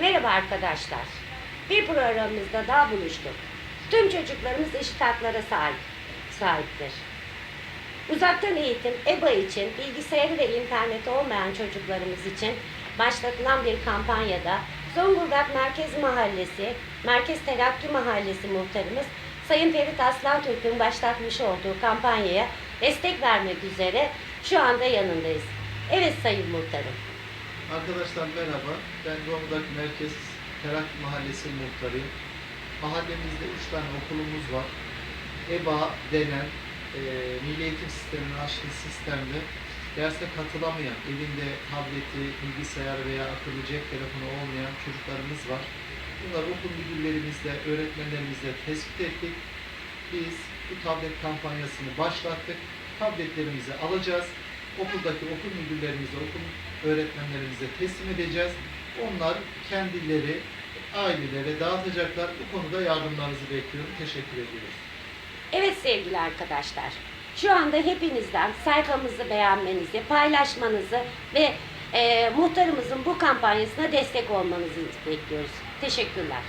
Merhaba arkadaşlar. Bir programımızda daha buluştuk. Tüm çocuklarımız eşit haklara sahip, sahiptir. Uzaktan eğitim EBA için bilgisayarı ve interneti olmayan çocuklarımız için başlatılan bir kampanyada Zonguldak Merkez Mahallesi, Merkez Terakki Mahallesi muhtarımız Sayın Ferit Aslan Türk'ün başlatmış olduğu kampanyaya destek vermek üzere şu anda yanındayız. Evet Sayın Muhtarım. Arkadaşlar merhaba. Ben Zonguldak Merkez Terak Mahallesi muhtarıyım. Mahallemizde üç tane okulumuz var. EBA denen e, Milli Eğitim Sistemi'nin açtığı sistemde derse katılamayan, evinde tableti, bilgisayar veya akıllı cep telefonu olmayan çocuklarımız var. Bunları okul müdürlerimizle, öğretmenlerimizle tespit ettik. Biz bu tablet kampanyasını başlattık. Tabletlerimizi alacağız. Okuldaki okul müdürlerimize, okul öğretmenlerimize teslim edeceğiz. Onlar kendileri ailelere dağıtacaklar. Bu konuda yardımlarınızı bekliyorum. Teşekkür ediyoruz. Evet sevgili arkadaşlar. Şu anda hepinizden sayfamızı beğenmenizi, paylaşmanızı ve e, muhtarımızın bu kampanyasına destek olmanızı bekliyoruz. Teşekkürler.